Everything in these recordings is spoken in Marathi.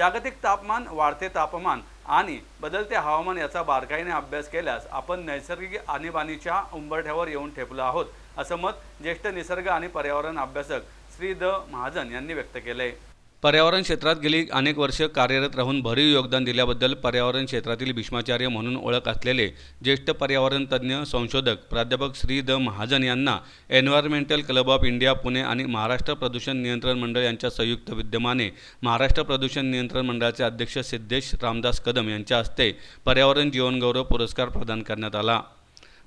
जागतिक तापमान वाढते तापमान आणि बदलते हवामान याचा बारकाईने अभ्यास केल्यास आपण नैसर्गिक आणीबाणीच्या उंबरठ्यावर येऊन ठेपलो आहोत असं मत ज्येष्ठ निसर्ग आणि पर्यावरण अभ्यासक श्री द महाजन यांनी व्यक्त केलं आहे पर्यावरण क्षेत्रात गेली अनेक वर्ष कार्यरत राहून भरीव योगदान दिल्याबद्दल पर्यावरण क्षेत्रातील भीष्माचार्य म्हणून ओळख असलेले ज्येष्ठ पर्यावरण तज्ज्ञ संशोधक प्राध्यापक श्री द महाजन यांना environmental club of India Pune आणि महाराष्ट्र प्रदूषण नियंत्रण मंडळ यांच्या संयुक्त विद्यमाने महाराष्ट्र प्रदूषण नियंत्रण मंडळाचे अध्यक्ष सिद्धेश रामदास कदम यांच्या हस्ते पर्यावरण जीवनगौरव पुरस्कार प्रदान करण्यात आला.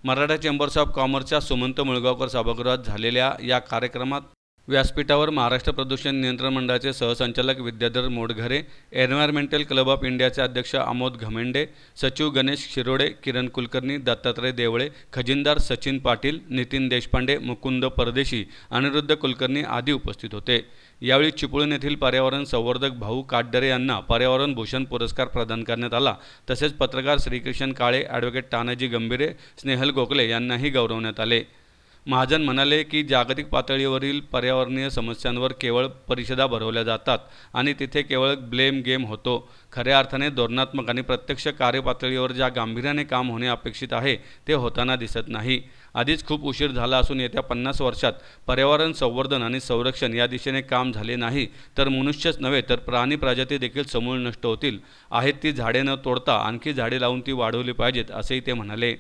मराठा चेंबर्स ऑफ कॉमर्सच्या सुमंत मुळगावकर सभागृहात झालेल्या या कार्यक्रमात व्यासपीठावर महाराष्ट्र प्रदूषण नियंत्रण मंडळाचे सहसंचालक Vidyadhar Modghare environmental club of इंडियाचे अध्यक्ष आमोद घमेंडे सचिव गणेश शिरोडे किरण कुलकर्णी दत्तात्रय देवळे खजिनदार सचिन पाटील नितीन देशपांडे मुकुंद परदेशी अनिरुद्ध कुलकर्णी आदी उपस्थित होते. यावेळी चिपळूण येथील पर्यावरण संवर्धक भाऊ काटदरे यांना पर्यावरण भूषण पुरस्कार प्रदान करण्यात आला. तसेच पत्रकार श्रीकृष्ण काळे ॲडव्होकेट तानाजी गंभीरे स्नेहल गोखले यांनाही गौरवण्यात आले. महाजन म्हणाले की जागतिक पातळीवरील पर्यावरणीय समस्यांवर केवळ परिषदा भरवल्या जातात आणि तिथे केवळ ब्लेम गेम होतो. खऱ्या अर्थाने धोरणात्मक आणि प्रत्यक्ष कार्यपातळीवर ज्या गांभीर्याने काम होणे अपेक्षित आहे ते होताना दिसत नाही. आधीच खूप उशीर झाला असून येत्या पन्नास वर्षात पर्यावरण संवर्धन आणि संरक्षण या दिशेने काम झाले नाही. तर मनुष्यच नव्हे तर प्राणी प्रजाती देखील समूळ नष्ट होतील. आहेत ती झाडे न तोडता आणखी झाडे लावून ती वाढवली पाहिजेत असेही ते म्हणाले.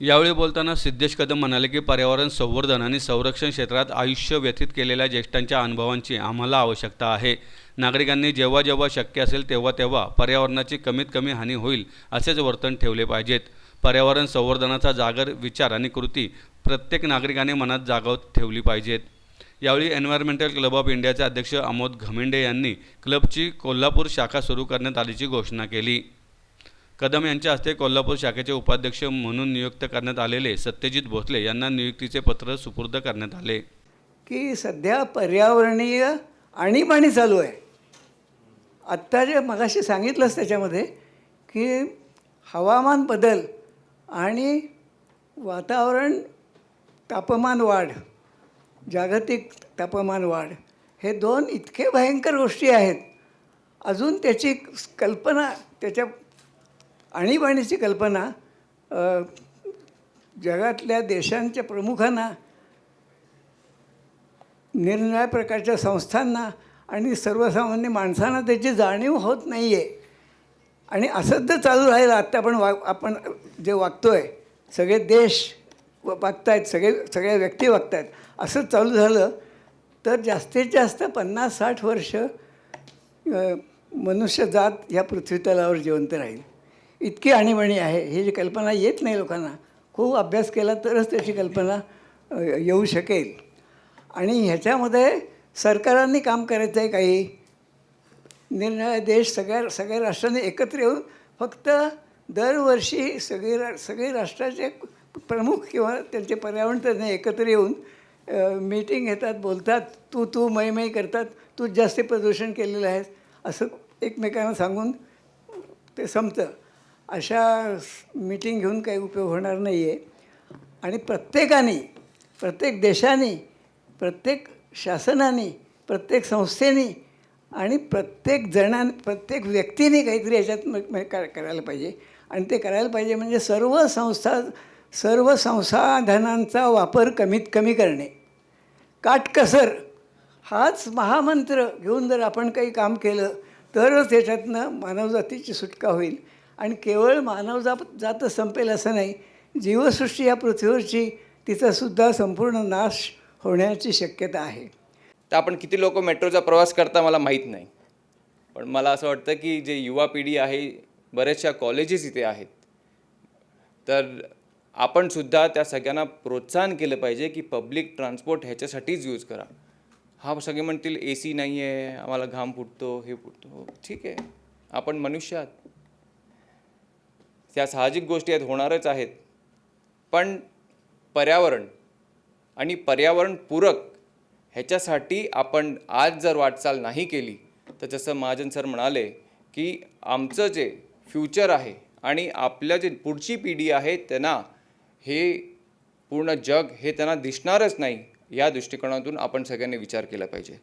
यावेळी बोलताना सिद्धेश कदम म्हणाले की पर्यावरण संवर्धन आणि संरक्षण क्षेत्रात आयुष्य व्यतीत केलेल्या ज्येष्ठांच्या अनुभवांची आम्हाला आवश्यकता आहे. नागरिकांनी जेव्हा जेव्हा शक्य असेल तेव्हा तेव्हा पर्यावरणाची कमीत कमी हानी होईल असेच वर्तन ठेवले पाहिजेत. पर्यावरण संवर्धनाचा जागर विचार आणि कृती प्रत्येक नागरिकाने मनात जागवत ठेवली पाहिजेत. यावेळी एन्व्हायरमेंटल क्लब ऑफ इंडियाचे अध्यक्ष अमोद घमेंडे यांनी क्लबची कोल्हापूर शाखा सुरू करण्यात आल्याची घोषणा केली. कदम यांच्या हस्ते कोल्हापूर शाखेचे उपाध्यक्ष म्हणून नियुक्त करण्यात आलेले सत्यजित भोसले यांना नियुक्तीचे पत्र सुपूर्द करण्यात आले. की सध्या पर्यावरणीय आणीबाणी चालू आहे. आत्ता जे मगाशी सांगितलंच त्याच्यामध्ये की हवामान बदल आणि वातावरण तापमान वाढ जागतिक तापमान वाढ हे दोन इतके भयंकर गोष्टी आहेत. अजून त्याची कल्पना त्याच्या आणीबाणीची कल्पना जगातल्या देशांच्या प्रमुखांना निरनिराळ्या प्रकारच्या संस्थांना आणि सर्वसामान्य माणसांना त्याची जाणीव होत नाही आहे आणि असंच जर चालू राहिलं आत्ता आपण वा आपण जे वागतो आहे सगळे देश व- वागतायत सगळे सगळ्या व्यक्ती वागतायत असं चालू झालं तर जास्तीत जास्त पन्नास साठ वर्ष मनुष्यजात ह्या पृथ्वीतलावर जिवंत राहील. इतकी आणीबाणी आहे ही जी कल्पना येत नाही लोकांना खूप अभ्यास केला तरच त्याची कल्पना येऊ शकेल. आणि ह्याच्यामध्ये सरकारांनी काम करायचं आहे काही. निर्णय देश सगळ्या सगळ्या राष्ट्रांनी एकत्र येऊन फक्त दरवर्षी सगळे रा सगळे राष्ट्राचे प्रमुख किंवा त्यांचे पर्यावरण तज्ञ एकत्र येऊन मीटिंग घेतात बोलतात तू तू मै मै करतात तू जास्त प्रदूषण केलेलं आहेस असं एकमेकांना सांगून ते संपतं. अशा मीटिंग घेऊन काही उपयोग होणार नाही आहे आणि प्रत्येकाने प्रत्येक देशाने प्रत्येक शासनाने प्रत्येक संस्थेने आणि प्रत्येक जणा प्रत्येक व्यक्तीने काहीतरी याच्यात करायला पाहिजे. आणि ते करायला पाहिजे म्हणजे सर्व संस्था सर्व संसाधनांचा वापर कमीत कमी करणे. काटकसर हाच महामंत्र घेऊन जर आपण काही काम केलं तरच त्याच्यातनं मानवजातीची सुटका होईल. आणि केवळ मानवजात जात संपेल असं नाही जीवसृष्टी या पृथ्वीवरची तिचासुद्धा संपूर्ण नाश होण्याची शक्यता आहे. तर आपण किती लोक मेट्रोचा प्रवास करता मला माहीत नाही. पण मला असं वाटतं की जे युवा पिढी आहे बऱ्याचशा कॉलेजेस इथे आहेत. तर आपणसुद्धा त्या सगळ्यांना प्रोत्साहन केलं पाहिजे की पब्लिक ट्रान्सपोर्ट ह्याच्यासाठीच यूज करा. हा सगळे म्हणतील ए सी नाही आहे आम्हाला घाम फुटतो हे फुटतो. ठीक आहे. आपण मनुष्य आहात. त्या साहजिक गोष्टी आहेत होणारच आहेत. पण पर्यावरण आणि पर्यावरणपूरक ह्याच्यासाठी आपण आज जर वाटचाल नाही केली तर जसं महाजन सर म्हणाले की आमचं जे फ्युचर आहे आणि आपल्या जे पुढची पिढी आहे त्यांना हे पूर्ण जग हे त्यांना दिसणारच नाही या दृष्टिकोनातून आपण सगळ्यांनी विचार केला पाहिजे.